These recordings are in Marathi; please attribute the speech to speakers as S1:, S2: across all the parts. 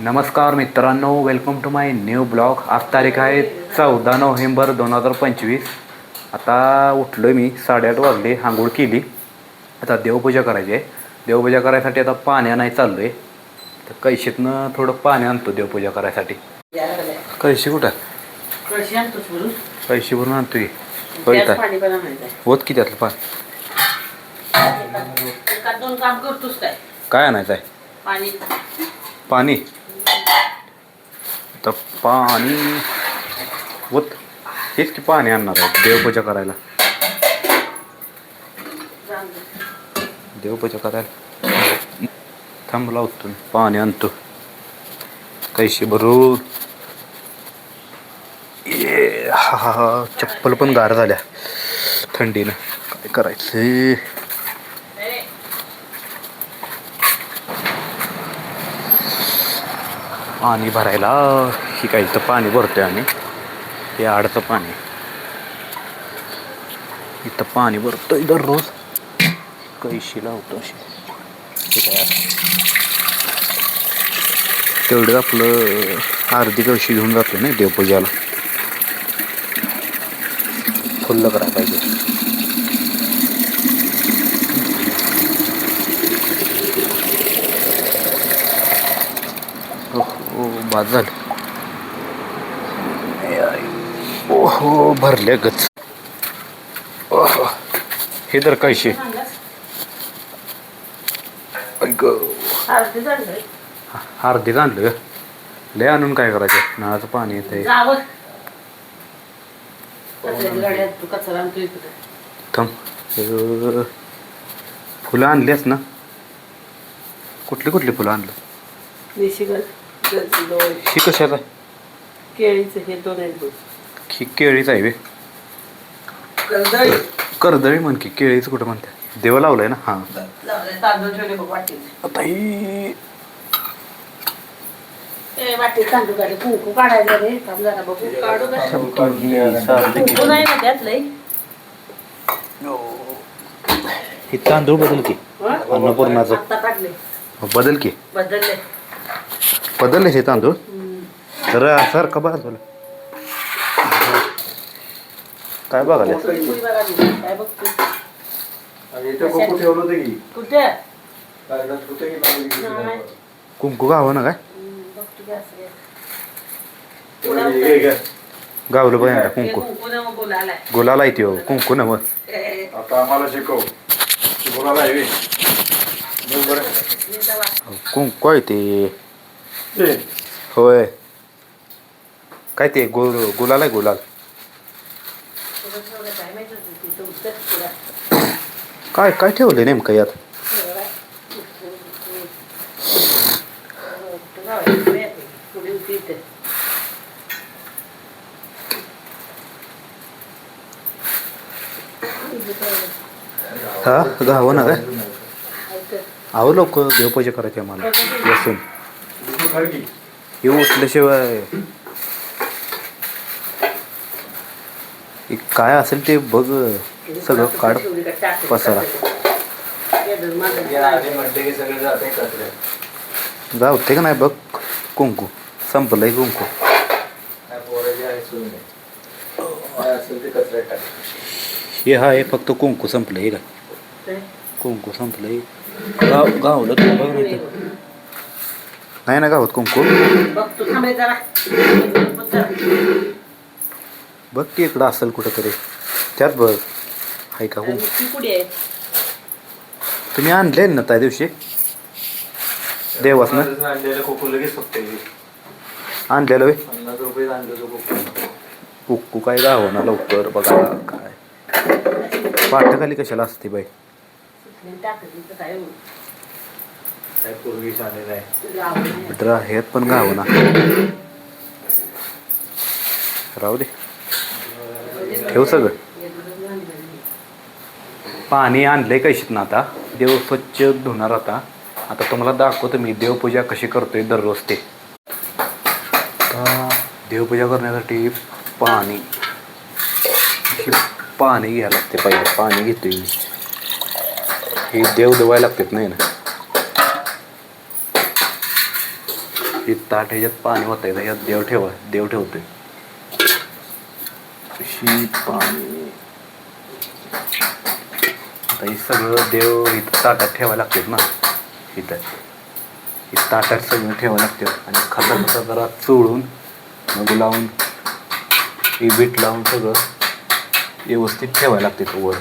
S1: नमस्कार मित्रांनो welcome to my new blog आज तारीख आहे चौदा नोव्हेंबर दोन हजार पंचवीस. आता उठलो मी साडेआठ वाजले आंघोळ केली. आता देवपूजा करायची आहे. देवपूजा करायसाठी आता पाण्या नाही चाललो आहे तर कैशीतनं थोडं पाणी आणतो देवपूजा करायसाठी. कैशी कुठं? कैशी भरून
S2: पाणी पण आणायचं
S1: होत की त्यातलं पाणी?
S2: काय
S1: आणायचं आहे?
S2: पाणी.
S1: पाणी? तर पाणी होत. हेच की पाणी आणणार आहे. देवपूजा करायला. देवपूजा करायला. थांब लावतो पाणी आणतो. कैसे भरून ये. हा हा हा. चप्पल पण गार झाल्या. थंडीनं. काय करायचं? पाणी भरायला. ही काही इथं पाणी भरतोय आम्ही. हे आडचं पाणी. इथं पाणी भरतोय दररोज. कैशी लावतो अशी. ठीक आहे? तेवढं आपलं अर्धी कळशी घेऊन जातो ना देवपूजाला. फुल्ल करा पाहिजे हो बाद झालं. ओहो भरले गच. ओहो हे तर ऐक
S2: अर्धी
S1: आणलं. लय आणून काय करायचं? नळाचं पाणी येतंय.
S2: जावं. कचऱ्याच्या गाड्यात तू कचरा आणतो इकडे.
S1: थांब. हे फुलं आणलीस ना? कुठली कुठली फुलं आणलं?
S2: दोन
S1: ही कशाचं आहे?
S2: केळीचं हे दोन आहेत बघ.
S1: ही केळीच आहे वे
S2: कर्दळी.
S1: कर्दळी म्हण की केळीचं कुठं म्हणते देव लावलंय ना? हां.
S2: लावलंय, तांदूळ ठेवले बघ वाटीत.
S1: आता ही
S2: ए वाटीत तांदूळ काढले. कुंकू काढायला रे थांब जरा बघू. काढू का? कुंकू नाही ना त्यात लई
S1: ही. तांदूळ बदल की.
S2: हं?
S1: अन्नपूर्णाचं.
S2: काढले.
S1: बदल की.
S2: बदलले.
S1: बदलले हे तांदूळ. तर सारखं बाजूला काय बघाले
S2: कुंकू बघा.
S1: कुंकू गावं ना काय. गावलं पाहिजे
S2: हे
S1: कुंकू.
S2: कुंकू न बोलायलाय.
S1: गुलाला येते हो कुंकू ना मग
S3: आता आम्हाला शिकव. बघ
S2: तेव्हा
S1: कुंकू आहे ते. होय. काय ते गुल गुलाल आहे गुलाल.
S2: काय
S1: काय ठेवले नेमकं यात?
S2: हा?
S1: गावं ना काय आहो लोक देवपूजा करायची आम्हाला. बसून हे उठल्याशिवाय. काय असेल ते बघ. सगळं काढ.
S2: पसरा. का
S1: पसारा. का नाही बघ. कुंकू. संपलंय कुंकू. हे हा हे फक्त कुंकू संपलं हे का कुंकू संपलंय. गाव गावलं बघ नाही नाही ना गावात कुंकू?
S2: बघ
S1: की इकडं असेल कुठं तरी त्यात बघ. हाय का कुंकू?
S2: ती
S1: तुम्ही आणले ना त्या दिवशी? देवासनं
S3: आणलेलं कोको लगेच फक्त हे.
S1: आणलेलं
S3: तो.
S1: कुक्कू काय गाव ना लवकर बघा काय. पाठखाली कशाला असते बाई?
S2: काय
S3: आहे.
S1: आहेत पण गाव ना राहू दे. ठेव सगळं? पाणी आणलंय कैशीत ना आता? देव स्वच्छ धुणार आता. आता तुम्हाला दाखवतो मी देवपूजा कशी करतोय दररोज ते. देवपूजा करण्यासाठी पाणी. हे पाणी घ्यायला लागते पहिले? पाणी घेतोय मी. हे देव धुवायला लागतात नाही ना? हे ताट ह्याच्यात पाणी होतं ह्याच्यात देव ठेवा देव ठेवतोय. पाणी. आता हे सगळं देव इथं ताटात ठेवायला लागतात ना इथं. हे ताटात सगळं ठेवावं लागतं आणि खसा खसा जरा चोळून मग लावून हे बीट लावून सगळं व्यवस्थित ठेवायला लागते तो वर.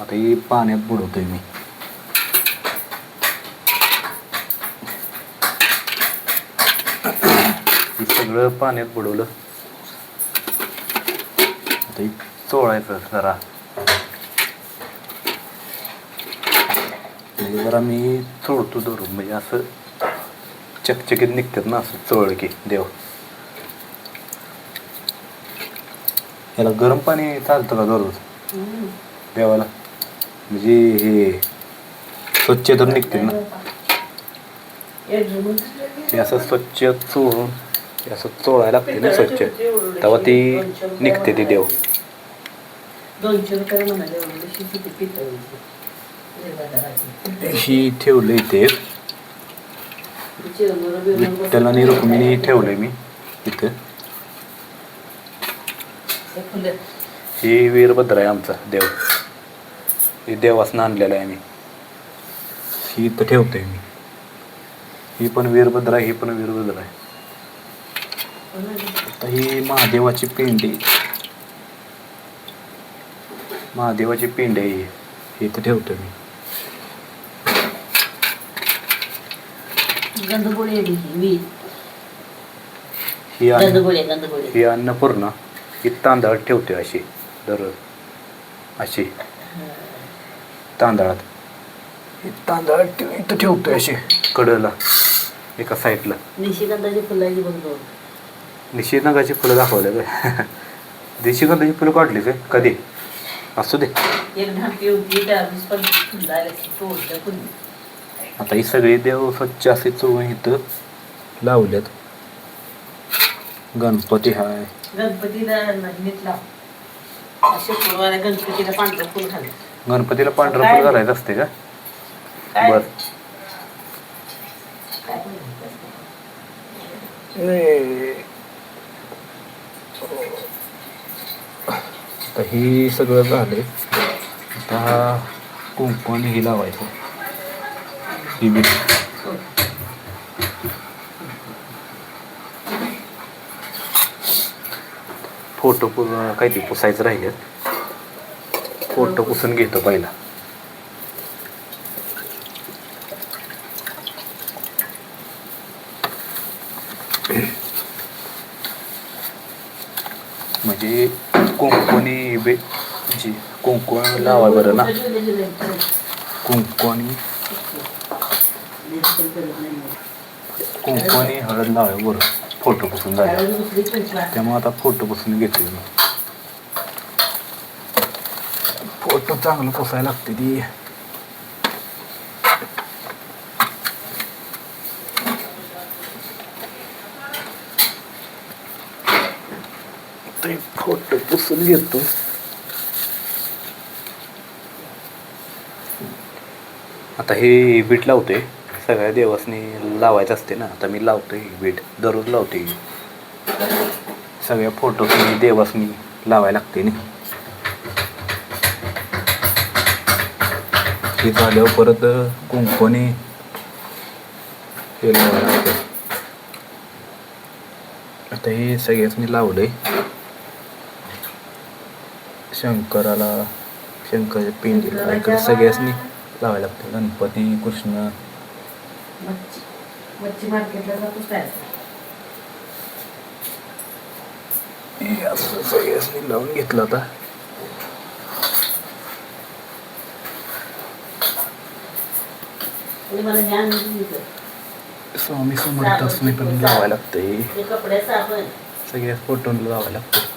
S1: आता हे पाण्यात बुडवतोय मी हे सगळं पाण्यात बुडवलं. आता हे चोळायचं जरा. म्हणजे जरा मी चोळतो धरून म्हणजे असं चकचकीत निघतात ना असं चोळ की देव. याला गरम पाणी चालतं का दररोज? देवाला. म्हणजे हे स्वच्छ तर निघते ना. हे असं स्वच्छ चोळून हे असं चोळायला लागते ना स्वच्छ. तेव्हा ती निघते ती देव.
S2: दोनशे रुपये म्हणाले एवढी किती पितळी
S1: ही ठेवलं इथे विठ्ठल आणि रुक्मिणी ठेवलंय मी इथं. ही वीरभद्र आहे आमचा देव. हे देवासनं आणलेला आहे मी. ही इथं ठेवतोय मी. ही पण वीरभद्र आहे ही पण वीरभद्र आहे. ही महादेवाची पिंडी. महादेवाची पिंड आहे ही. इथं ठेवतोय मी.
S2: गंधगोळी आहे ही
S1: ही अन्न
S2: गंधगोळी गंधगोळी.
S1: ही अन्नपूर्णा ही तांदळात ठेवते अशी दररोज अशी. तांदळात. ही तांदळात ठेव- इथं ठेवतोय अशी कडला एका साईडला
S2: निशिगंधाची फुलाची बघतो
S1: निशिगंधाची फुलं दाखवले काय निशिगंधाची फुलं काढली काय कधी? असू दे. आता ही सगळी देव स्वच्छ असे चोळून इथं लावल्यात. गणपती हाय.
S2: गणपतीला गणपतीला पांढरं फुल घाल
S1: गणपतीला पांढरं फुल घालायचं असते का? बर.
S2: काय
S1: आता हे सगळं झालंय. आता कुंपण हे लावायचं. फोटो पु काय ते पुसायचं राहिले फोटो पुसून घेतो पहिला. म्हणजे कुंकणी बे म्हणजे जी कुंकण लावा बरं ना? कोंकणी कुंकणी हळद लावाय बरं फोटो पुसून झाले. त्यामुळे आता फोटो पुसून मी. फोटो चांगलं पोसायला लागते ती. फोटो घेतो. आता हे बीट लावते. सगळ्या देवासनी लावायचं असते ना. आता मी लावतो ही बीट दररोज लावते. सगळ्या फोटोसनी देवासनी लावायला लागते ना. हे झाल्यावर परत कुंकणी हे लावायला लागतं. आता हे सगळ्यासनी लावलंय. शंकराला शंकराच्या पिंडीला इकडे सगळ्यासनी लावायला लागतं. गणपती कृष्ण. असं सगळ्यासनी लावून घेतलं
S2: दिलं
S1: स्वामी समर्थासनी पण लावायला लागतंय.
S2: ते कपड्याचं आपण.
S1: सगळ्या फोटोला लावायला लागतं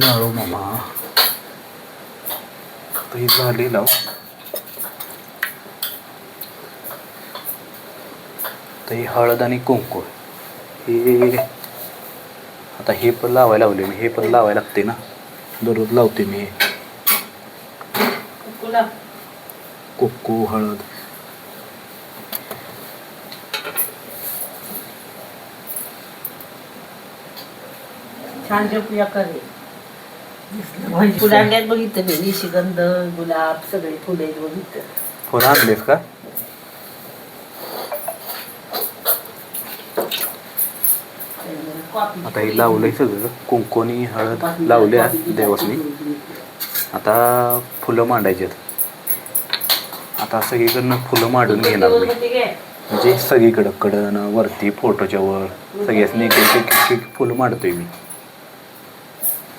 S1: जाळू मामा. आता ही झाली लाव तर ही हळद आणि कुंकू. हे आता हे पण लावायला लावले मी. हे पण लावायला लागते ना. दररोज लावते मी. कुक्कू हळद.
S2: छान जो प्रिया करेल. फुलांड्यात बघितलं मी निशिगंध गुलाब सगळे फुले बघितलं.
S1: फुलं आणलीस का? आता हे लावलंय सगळं. कुंकोनी हळद लावल्या देवासनी. आता फुलं मांडायची आता सगळीकडनं फुलं मांडून घेणार मी. म्हणजे सगळीकडं कडनं वरती फोटोच्या वर सगळ्यासनी एक एक फुलं मांडतोय मी.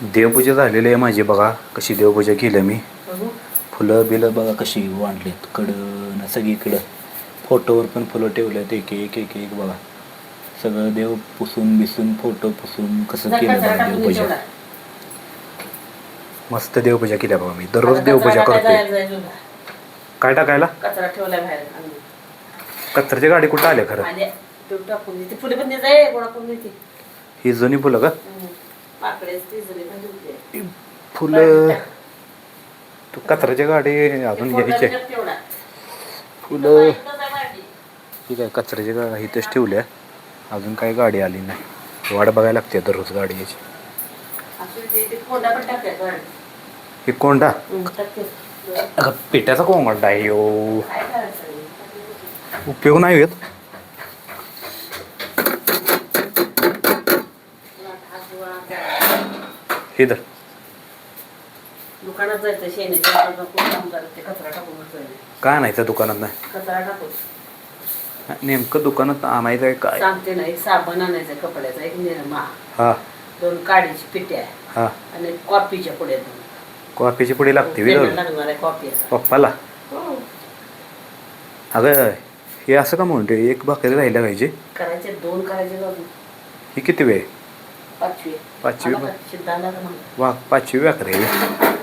S1: देवपूजा झालेली आहे माझी बघा कशी देवपूजा केली मी. फुलं बिलं बघा कशी वाढलीत कडनं सगळीकडं. फोटोवर पण फुलं ठेवल्यात एक एक एक एक बघा. सगळं देव पुसून बिसून फोटो पुसून कसं केलं बघा देवपूजा. मस्त देवपूजा केल्या बघा मी. दररोज देवपूजा करतोय. काय टाकायला. कचऱ्याची गाडी कुठं आल्या खरं? ही जुनी फुलं का?
S2: पण देते.
S1: फुलं तू कचऱ्याची गाडी अजून घ्यायची आहे
S2: तेवढा.
S1: फुलं. ठीक आहे कचऱ्याची गाडी इथेच ठेवल्या अजून काही गाडी आली नाही वाट बघायला लागते दररोज गाडी याची. ही कोंडा. अगं पेट्याचा कोंडा आहे यो उपयोग नाही येत
S2: हात गोळा
S1: हे तर
S2: दुकानात जायचं शेणाच्या दुकानात काम कचरा टाकून.
S1: काय नाही
S2: कचरा टाकून.
S1: नेमकं दुकानात आणायचं आहे काय?
S2: सांगते ना एक साबण आणायचा कपड्याचा एक निरमा
S1: हा.
S2: दोन काडीची पिट्या
S1: हा.
S2: आणि कॉफीच्या पुढे दोन.
S1: कॉफीची पुढे लागते
S2: त्यांना
S1: विरोध
S2: लागणार आहे कॉफी असा.
S1: पप्पाला?
S2: हो.
S1: अगं हे असं का म्हणते एक भाकरी राहिल्या पाहिजे.
S2: करायचे दोन करायचे जाऊन
S1: ही किती वेळ?
S2: पाचवी.
S1: पाचवी? वा पाचवी आहे